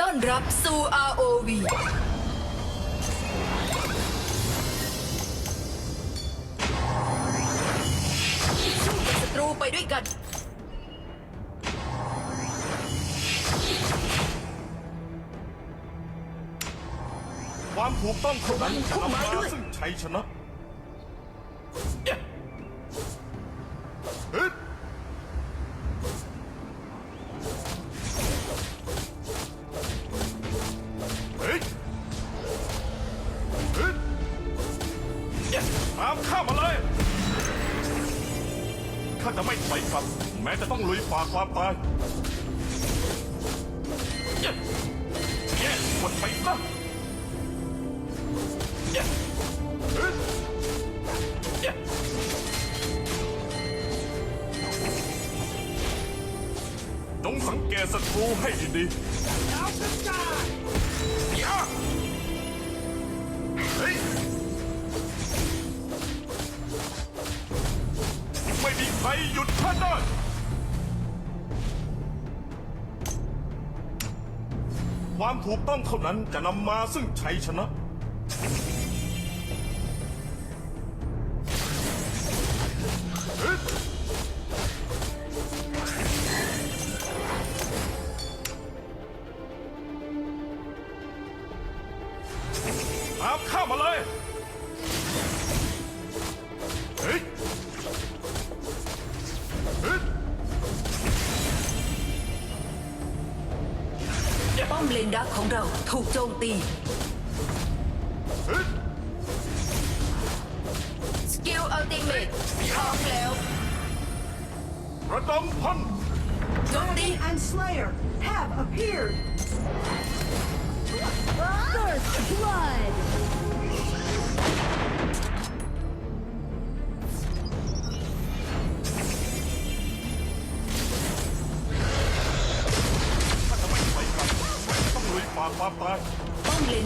ต้อนรับสู่ ROV สู้กับศัตรูไปด้วยกัน ความถูกต้องเท่านั้นจะนำมาซึ่งชัยชนะ จะไม่ถอยกลับ แม้จะต้องลุยฝ่าความตายแย่หมดไปซะจงสังเกตศัตรูให้ดีๆ ต้องเท่านั้นจะนำมาซึ่งชัยชนะ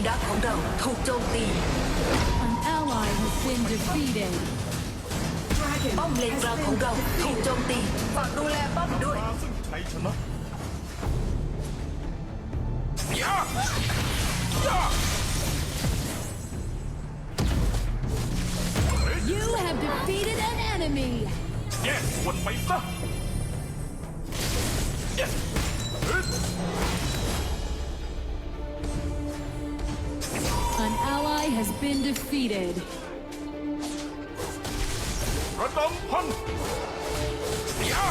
มเลนดักของเราถูกโจมตี An ally has been defeated. Dragon ป้อมเลน has กลางของ been เราถูก defeated. โจมตีฝากดูแลป้อมด้วย มาซึ่งชัยชนะยา ยา You have defeated an enemy. แยกส่วนไปซะ defeated. ระดมพันยา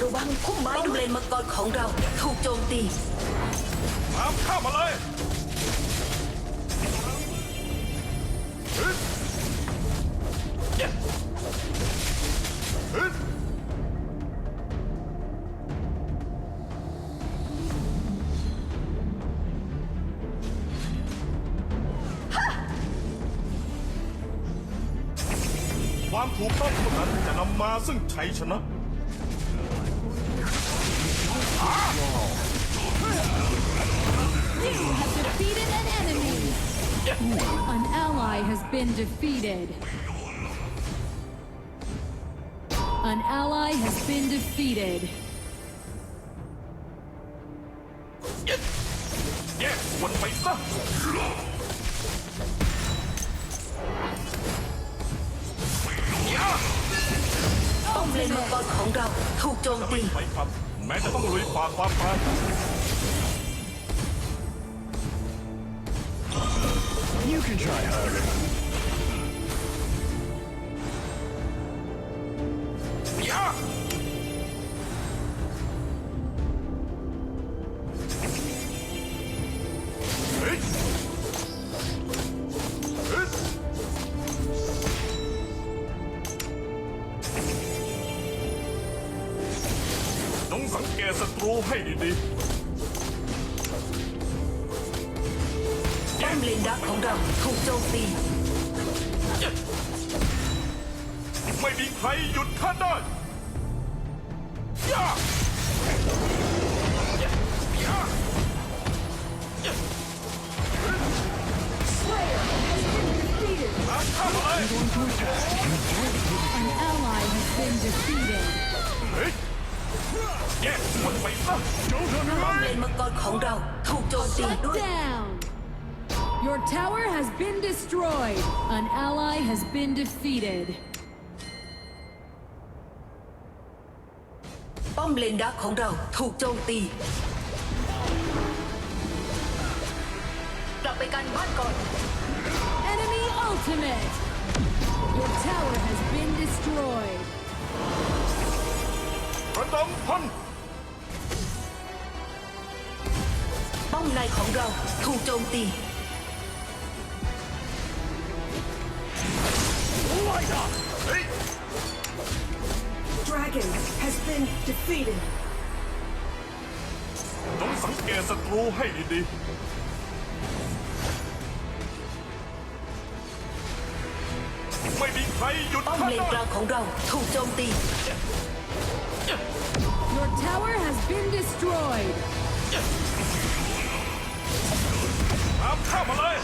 ระวังพุ่มไม้ดูเลนมังกรของเรา ถูกโจมตีตามข้ามาเลยเฮ้ยเย้เฮ้ ชัยชนะ จมจะตีไม่ไปครับแม้จะต้องลุยฝ่าความตาย You can try harder. ย สังเกตศัตรูให้ดีๆป้อมเลนดักของเราถูกโจมตีไม่มีใครหยุดข้าได้ย่าย่าย่าย่า Slayer has been defeated. ตามข้ามาเลย An ally has been defeated. เฮ้ย แยกส่วนไปซะ Don't ป้อม undermine! เลนมังกรของเราถูกโจมตี Shut ด้วย down! Your tower has been destroyed. An ally has been defeated. ป้อมเลนดักของเราถูกโจมตี กลับไปกันบ้านก่อน Enemy ultimate! Your tower has been destroyed. ระดมพล ป้อมในของเราถูกโจมตี Light up! เฮ้ย Dragon has been defeated. จงสังเกตศัตรูให้ดีๆ ไม่มีใครหยุด ป้อม ข้า เลนก ได้ ลางของเราถูกโจมตี Your tower has been destroyed. ามข้ามาเลย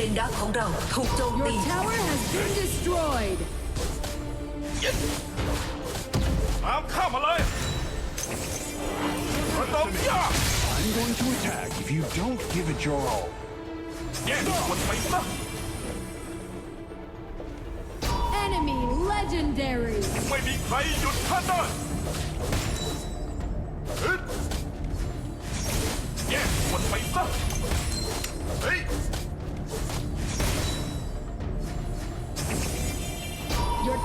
เลนดักของเราถูกโจม Your ตี tower has been destroyed. ตามข้ามาเลยระดมยา I'm going to attack if you don't give it your all. แยกส่วนไปซะ Enemy legendary. ไม่มีใครหยุดข้าได้ฮึดแยกส่วนไปซะเฮ้ย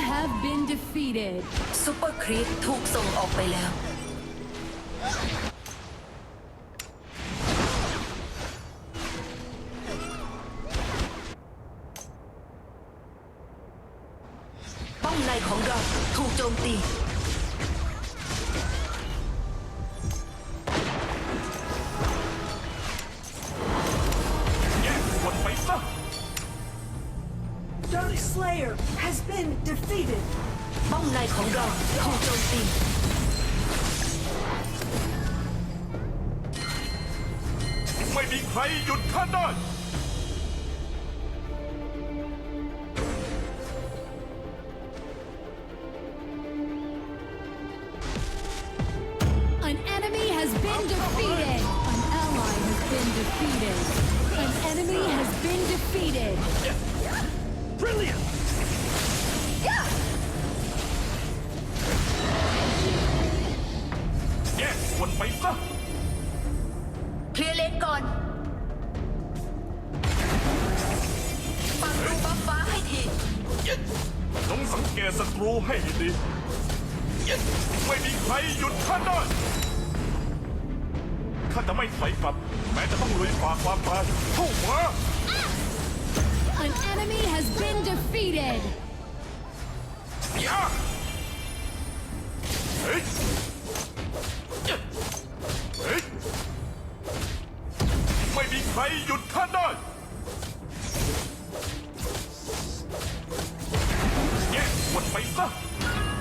Have been defeated. ซูเปอร์ครีปถูกส่งออกไปแล้ว ป้องในของเราถูกโจมตี ยุดข้ ให้ดีๆไม่มีใครหยุดข้าได้ ข้าจะไม่ถอยกลับ แม้จะต้องลุยฝ่าความตายเข้ามา An enemy has been defeated. ยา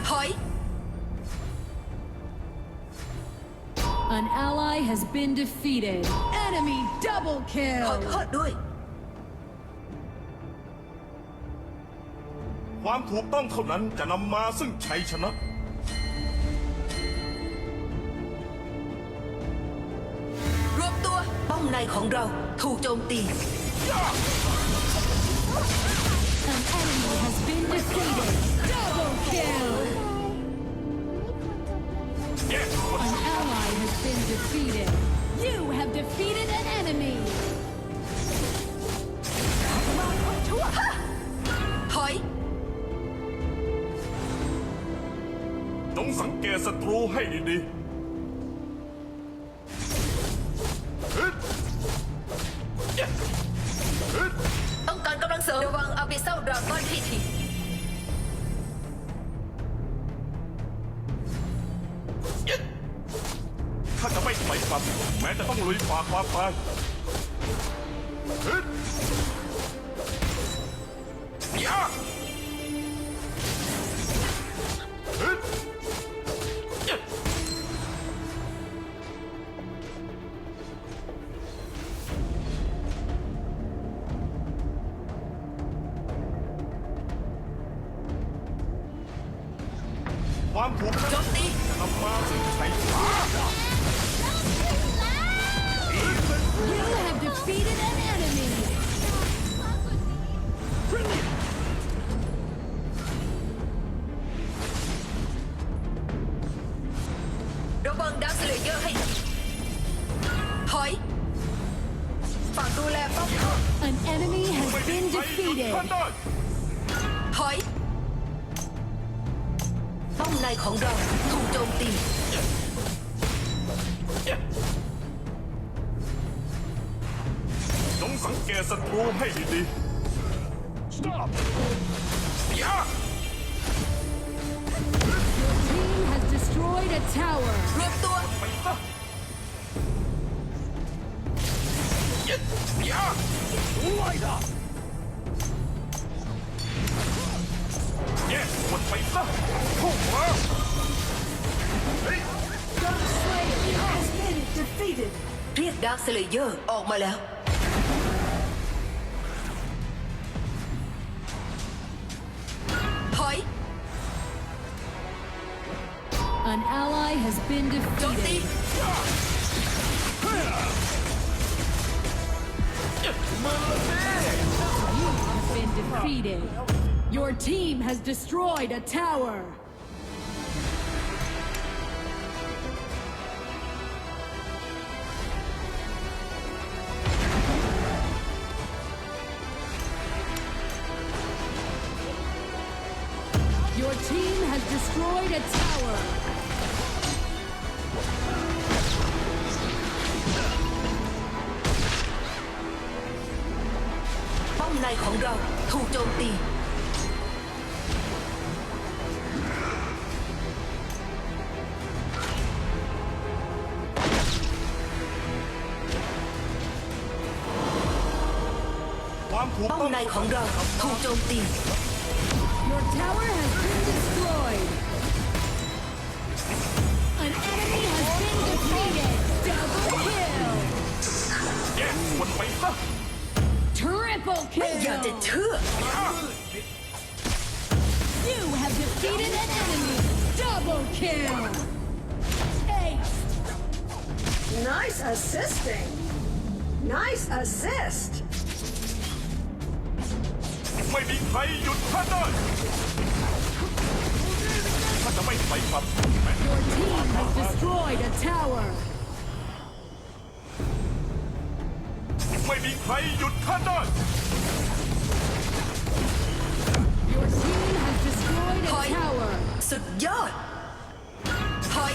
ถอย An ally has been defeated. Enemy double ขอ kill. โทษด้วย ความถูกต้องเท่านั้นจะนำมาซึ่งชัยชนะ รวมตัวป้อมในของเราถูกโจมตี An enemy has been defeated. Double kill. แยกคน An ally has been defeated. You have defeated an enemy. ถอย จงสังเกตศัตรูให้ดีๆฮึดเย้ฮึดต้องการกำลังเสริมระวังอาบิเซลดราก้อนที่ที ไม่ถอยกลับแม้จะต้องลุยฝ่าความตายฮึดยา แยกส่วนไปซะพุ่งมาเฮ้ย Dark Slayer has been defeated. เรียกดักสเลเยอร์ออกมาแล้ว ถอย An ally has been โจมตี defeated. defeated. Your team has destroyed a tower. Your team has destroyed a tower. Hôm nay không đâu. ถูกโจมตี ความถูกป้อมต้องในของเราถูกโจมตี Your tower has been destroyed. An enemy has been defeated. Double kill. แยกส่วนไปซะ Triple ไม่อยากจะ kill. เชื่อ You have defeated an enemy. Double kill. Ace. Nice assisting. Nice assist. ไม่มีใครหยุดท่านได้ข้าจะไม่ถอยกลับแม้ Your team has destroyed a tower. ไม่มีใครหยุดท่านได้ Your team has destroyed a Thôi. tower. สุดยอด ถอย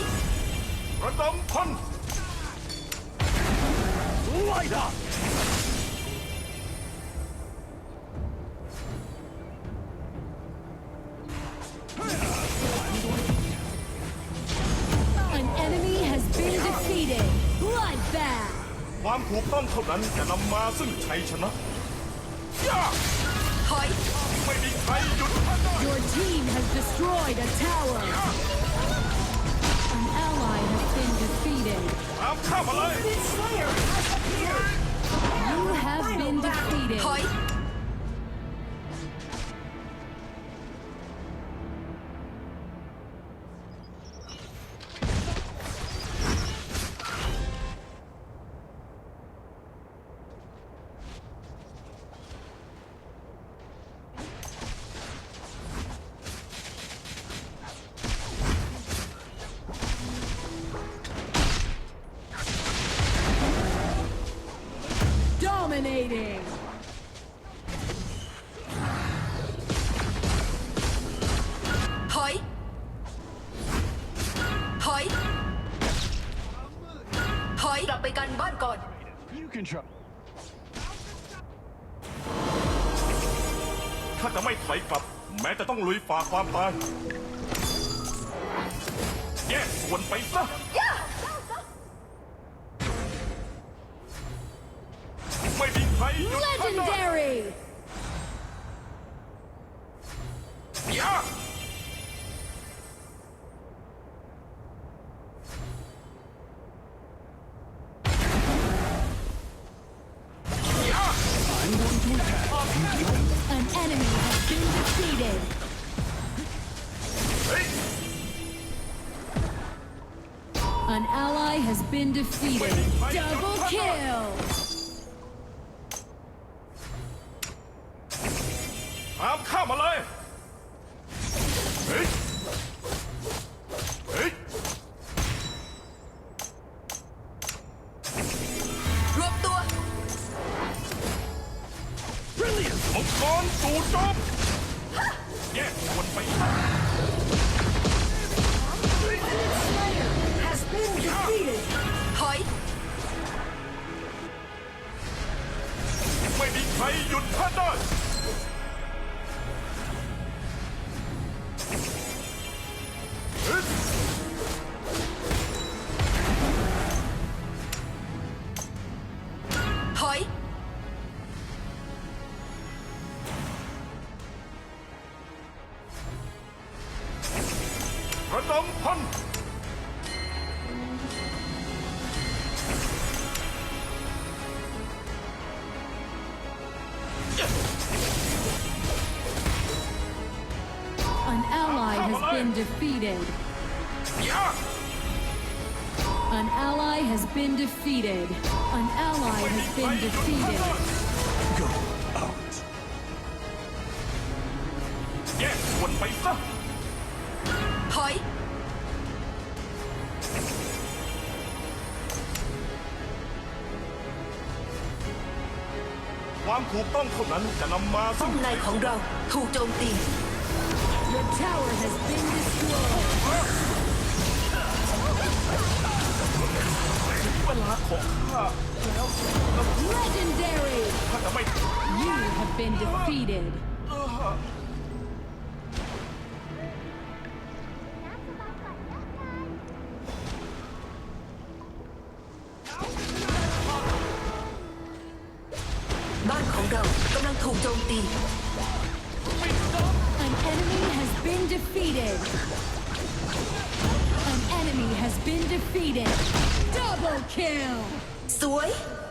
ระดมพล Light up! An ความถูกต้องเท่านั้นจะนำมาซึ่งชัยชนะยาถอย ไม่มีใครหยุดท่านได้ Your team has destroyed a tower. An ally has been defeated. defeated. ตามข้ามาเลย Ultimate Slayer has appeared. You have been defeated. ถอย นชันข้าจะไม่ถอยกลับ แม้จะต้องลุยฝ่าความตาย แยกส่วนไปซะ been defeated. Double kill. has been defeated. An ally has been defeated. Go out. Yes, one. paisa? Hi. Quan. The tower has been destroyed. านั้นจะนำมา ป้ ซึ่ อง มในของเราถูกโจมตี The tower has been destroyed. เวลาของข้า Legendary. ข้าจะไม่ You have been defeated. บ้านของเรากำลังถูกโจมตี An enemy has been defeated. Has been defeated. Double kill. ส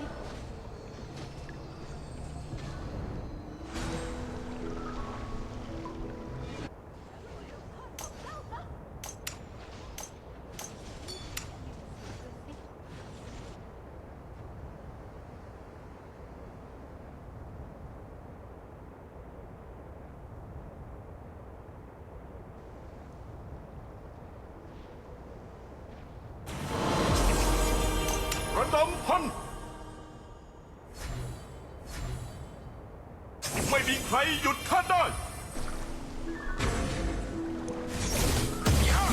ไม่มีใครหยุดข้าได้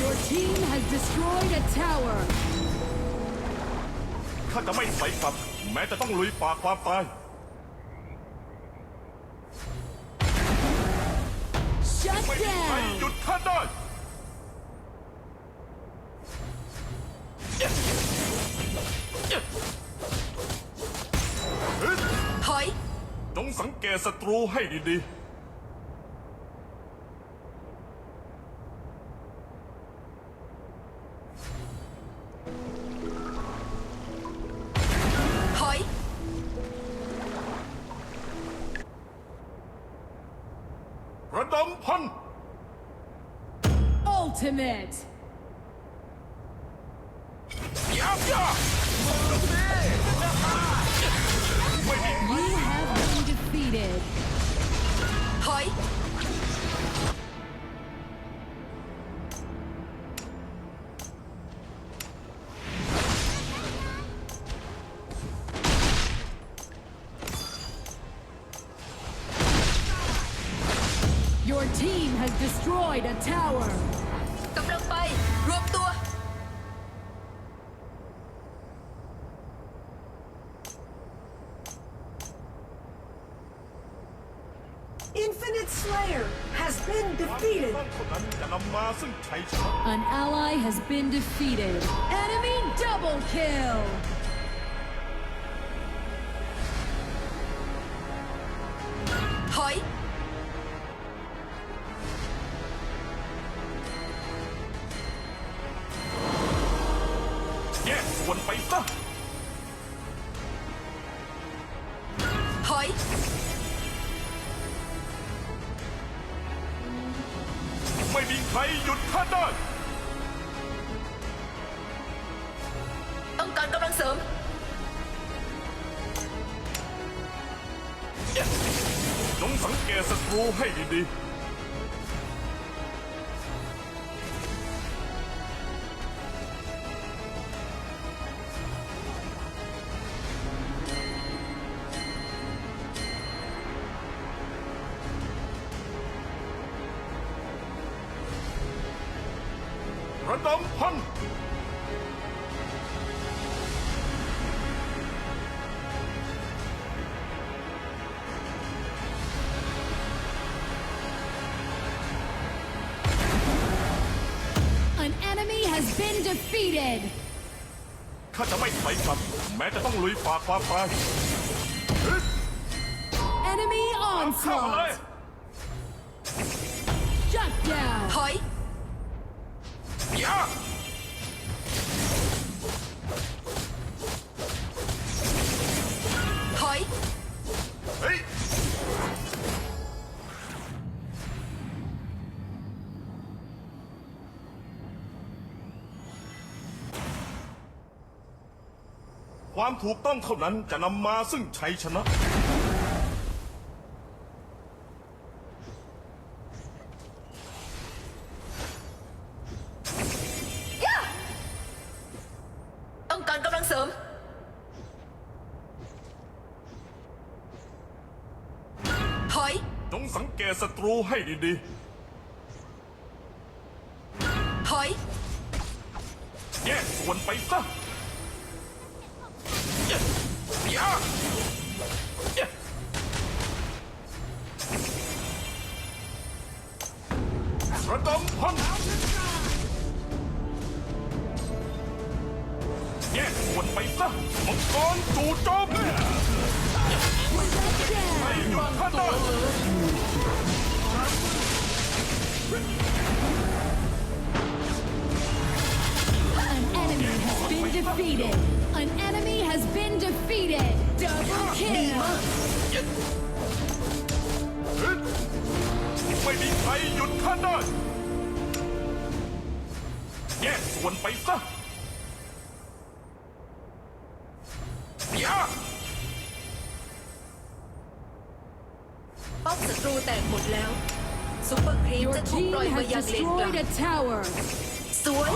Your team has destroyed a tower. ข้าจะไม่ถอยกลับ แม้จะต้องลุยฝ่าความตาย Shut ไม่มีใครหยุ down. ดข้าได้ ศัตรูให้ดีถอย ๆระดมพัน Ultimate ยับยับ hoy. has been defeated. An ally has been defeated. Enemy double kill. ระดมพัน An enemy has been defeated. ข้าจะไม่ถอยกลับ แม้จะต้องลุยฝ่าความตายเฮ้ย Enemy เข้ามาเลย onslaught. ความถูกต้องเท่านั้นจะนำมาซึ่งชัยชนะ ต้องการกำลังเสริม ถอย จงสังเกตศัตรูให้ดีถอย ๆ แยกส่วนไปซะยะยายะ ระดมพันแยกส่วนไปซะมังกรจู่โจมให้หยุดท่าได้ An enemy has been defeated. An enemy has been defeated. Double kill. ไม่มีใครหยุดข้าได้ แยกส่วนไปซะยา ป้อมศัตรูแตกหมดแล้วซุปเปอร์ครีม Your จะถูก team ปล่อยมา has ยังเลนกลาง destroyed a tower. สวย